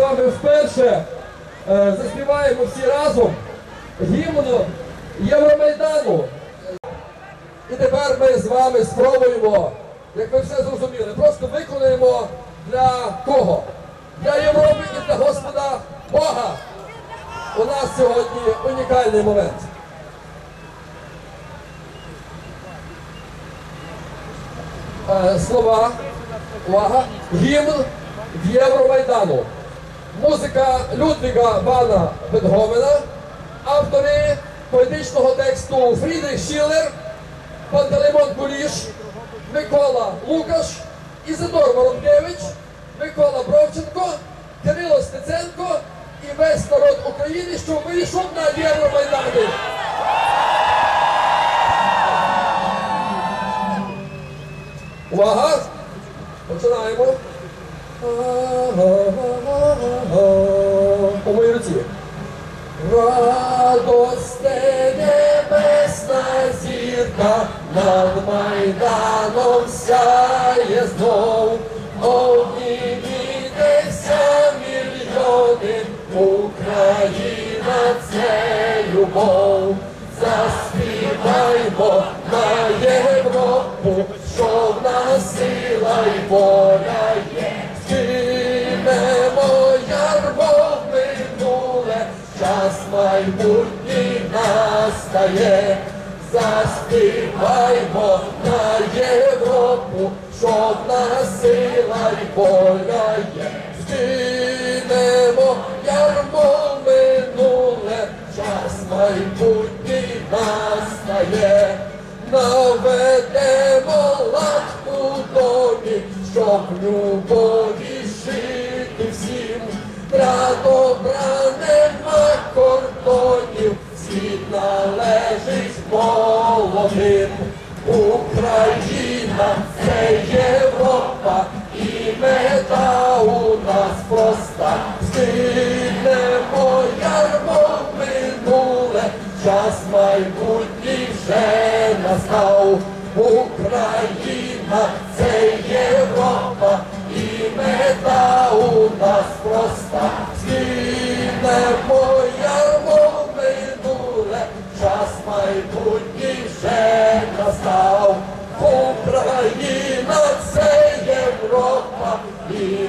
вами вперше е, заспіваємо всі разом гімну Євромайдану. І тепер ми з вами спробуємо, як ви все зрозуміли, просто виконуємо для кого? Для Європи і для Господа Бога. У нас сьогодні унікальний момент. Е, Слова, увага, гімн Євромайдану. Музика Людвіга Вана Бетговена, автори поетичного тексту Фрідрих Шілер, Пантелеймон Куліш, Микола Лукаш, Ізидор Воронкевич, Микола Бровченко, Кирило Стеценко і весь народ України, що вийшов на Євромайдані. Увага! Починаємо. У моїй небесна зірка над Майданом сяє знов. Обнімітеся мільйони, Україна це любов. Заспіваймо на Європу, що в нас сила й воля майбутній настає. Заспіваймо на Європу, що в нас сила й воля є. Скинемо ярмо минуле, час майбутній настає. Наведемо лад у домі, щоб любові жити всім. Для добра нас проста. Скинемо ярмо минуле, час майбутній вже настав. Україна це Європа, і мета у нас проста. Скинемо ярмо минуле, час майбутній вже настав. Україна це Європа, і